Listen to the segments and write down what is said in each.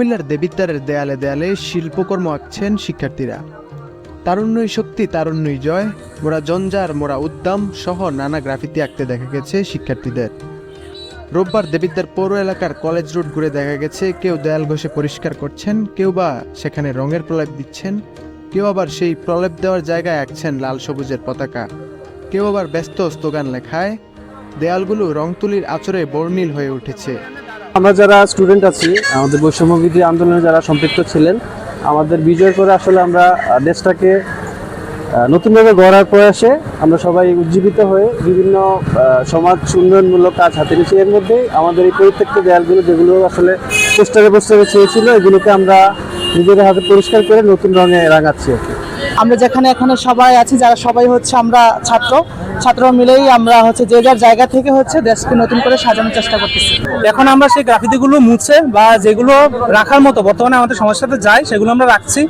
কুমিল্লার দেবিদ্বারের দেয়ালে দেয়ালে শিল্পকর্ম আঁকছেন শিক্ষার্থীরা। তারুণ্যই শক্তি, তারুণ্যই জয়, মোরা জঞ্জার, মোরা উদ্দাম সহ নানা গ্রাফিতি আঁকতে দেখা গেছে শিক্ষার্থীদের। রোববার দেবিদ্বার পৌর এলাকার কলেজ রোড ঘুরে দেখা গেছে, কেউ দেয়াল ঘষে পরিষ্কার করছেন, কেউ বা সেখানে রঙের প্রলেপ দিচ্ছেন, কেউ আবার সেই প্রলেপ দেওয়ার জায়গায় আঁকছেন লাল সবুজের পতাকা। কেউ আবার ব্যস্ত স্লোগান লেখায়, দেয়ালগুলো রং তুলির আচরে বর্ণিল হয়ে উঠেছে। আমরা যারা স্টুডেন্ট আছি, আমাদের বৈষম্য বিধি আন্দোলনে যারা সম্পৃক্ত ছিলেন, আমাদের বিজয় করে আসলে আমরা দেশটাকে নতুনভাবে গড়ার প্রয়াসে আমরা সবাই উজ্জীবিত হয়ে বিভিন্ন সমাজ উন্নয়নমূলক কাজ হাতে নিয়েছি। এর মধ্যে আমাদের এই পরিত্যক্ত দেয়ালগুলো, যেগুলো আসলে পোস্টারে পোস্টারে চেয়েছিল এগুলোকে আমরা নিজেদের হাতে পরিষ্কার করে নতুন রঙে রাঙাচ্ছি আর কি। আমরা যেখানে এখানে সবাই আছি যারা সবাই হচ্ছে আমরা ছাত্র ছাত্র মিলেই আমরা হচ্ছে যে যার জায়গা থেকে হচ্ছে দেশকে নতুন করে সাজানোর চেষ্টা করতেছি। এখন আমরা সেই গ্রাফিতিগুলো মুছে বা যেগুলো রাখার মতো বর্তমানে আমাদের সমস্যাতে যায় সেগুলো আমরা রাখছি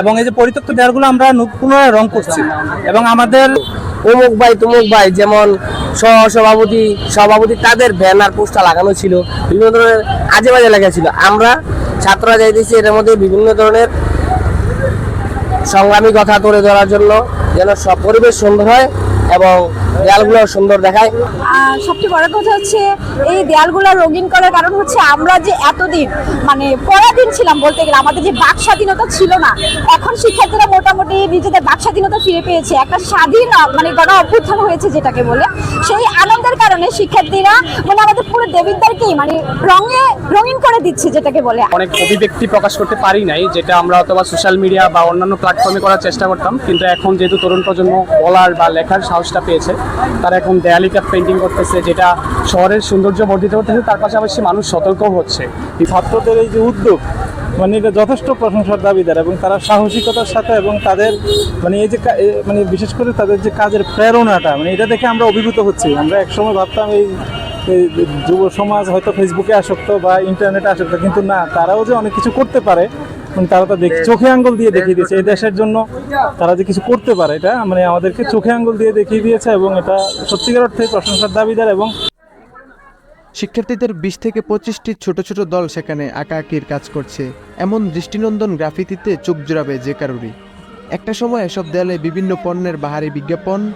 এবং এই যে পরিত্যক্ত দেয়ালগুলো আমরা পুনরায় রং করছি। এবং আমাদের অমুক ভাই তমুক ভাই যেমন সহ সভাপতি সভাপতি তাদের ব্যানার পোস্টার লাগানো ছিল বিভিন্ন ধরনের আজে বাজে লেখা ছিল আমরা ছাত্ররা যাইতেছি এর মধ্যে বিভিন্ন ধরনের সংগ্রামী কথা তুলে ধরার জন্য যেন সব পরিবেশ সুন্দর হয় এবং দেয়ালগুলো সুন্দর দেখায়। সবচেয়ে বড় কথা হচ্ছে এই দেয়ালগুলো রঙিন করার কারণ হচ্ছে আমরা যে এতদিন মানে পরাধীন ছিলাম বলতে গেলে, আমাদের যে বাক স্বাধীনতা ছিল না, এখন শিক্ষার্থীরা মোটামুটি স্বাধীনতা ফিরে পেয়েছে একটা স্বাধীন মানে গণ অভ্যুত্থান হয়েছে যেটাকে বলে সেই আনন্দের কারণে শিক্ষার্থীরা মানে আমাদের পুরো দেবিদ্বারকেই মানে রঙে রঙিন করে দিচ্ছে যেটাকে বলে। অনেক অভিব্যক্তি প্রকাশ করতে পারি নাই যেটা আমরা অথবা সোশ্যাল মিডিয়া বা অন্যান্য প্ল্যাটফর্মে করার চেষ্টা করতাম কিন্তু এখন যেহেতু তরুণ প্রজন্ম বলার বা লেখার সাহসটা পেয়েছে তারা এখন দেয়ালিকা পেন্টিং করতেছে যেটা শহরের সৌন্দর্য বর্ধিত করতেছে তার পাশাপাশি মানুষ সতর্কও হচ্ছে। ছাত্রদের এই যে উদ্যোগ মানে এটা যথেষ্ট প্রশংসার দাবিদার এবং তারা সাহসিকতার সাথে এবং তাদের মানে এই যে মানে বিশেষ করে তাদের যে কাজের প্রেরণাটা মানে এটা দেখে আমরা অভিভূত হচ্ছি। আমরা একসময় ভাবতাম এই যুব সমাজ হয়তো ফেসবুকে আসক্ত বা ইন্টারনেটে আসক্ত কিন্তু না তারাও যে অনেক কিছু করতে পারে মানে তারা তো দেখ চোখে আঙ্গুল দিয়ে দেখিয়ে দিয়েছে। এই দেশের জন্য তারা যে কিছু করতে পারে এটা মানে আমাদেরকে চোখে আঙ্গুল দিয়ে দেখিয়ে দিয়েছে এবং এটা সত্যিকার অর্থে প্রশংসার দাবিদার এবং শিক্ষার্থীদের বিশ থেকে পঁচিশটি ছোট ছোট দল সেখানে আঁকাআঁকির কাজ করছে। এমন দৃষ্টিনন্দন গ্রাফিতিতে চোখ জোড়াবে যে কারুরই। একটা সময় এসব দেয়ালে বিভিন্ন পণ্যের বাহারি বিজ্ঞাপন,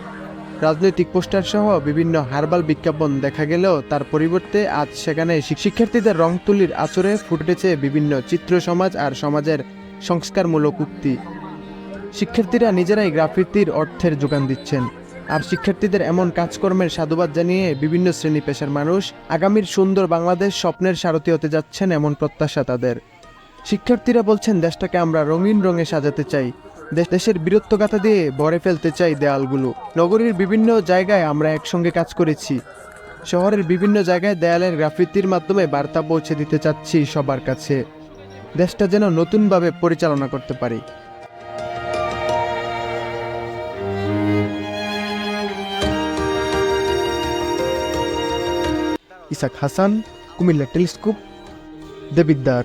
রাজনৈতিক পোস্টার সহ বিভিন্ন হার্বাল বিজ্ঞাপন দেখা গেলেও তার পরিবর্তে আজ সেখানে শিক্ষার্থীদের রং তুলির আচরে ফুটেছে বিভিন্ন চিত্র সমাজ আর সমাজের সংস্কারমূলক উক্তি। শিক্ষার্থীরা নিজেরাই গ্রাফিতির অর্থের যোগান দিচ্ছেন। আর শিক্ষার্থীদের এমন কাজকর্মের সাধুবাদ জানিয়ে বিভিন্ন শ্রেণি পেশার মানুষ আগামীর সুন্দর বাংলাদেশ স্বপ্নের সারথি হতে যাচ্ছেন এমন প্রত্যাশা তাদের। শিক্ষার্থীরা বলছেন, দেশটাকে আমরা রঙিন রঙে সাজাতে চাই। দেশ- দেশের বীরত্বগাথা দিয়ে ভরে ফেলতে চাই দেয়ালগুলো। নগরীর বিভিন্ন জায়গায় আমরা একসঙ্গে কাজ করেছি। শহরের বিভিন্ন জায়গায় দেয়ালের গ্রাফিতির মাধ্যমে বার্তা পৌঁছে দিতে চাচ্ছি সবার কাছে। দেশটা যেন নতুনভাবে পরিচালনা করতে পারি। ইসাক হাসান কুমিল্লা টেলিস্কোপ দেবিদ্দার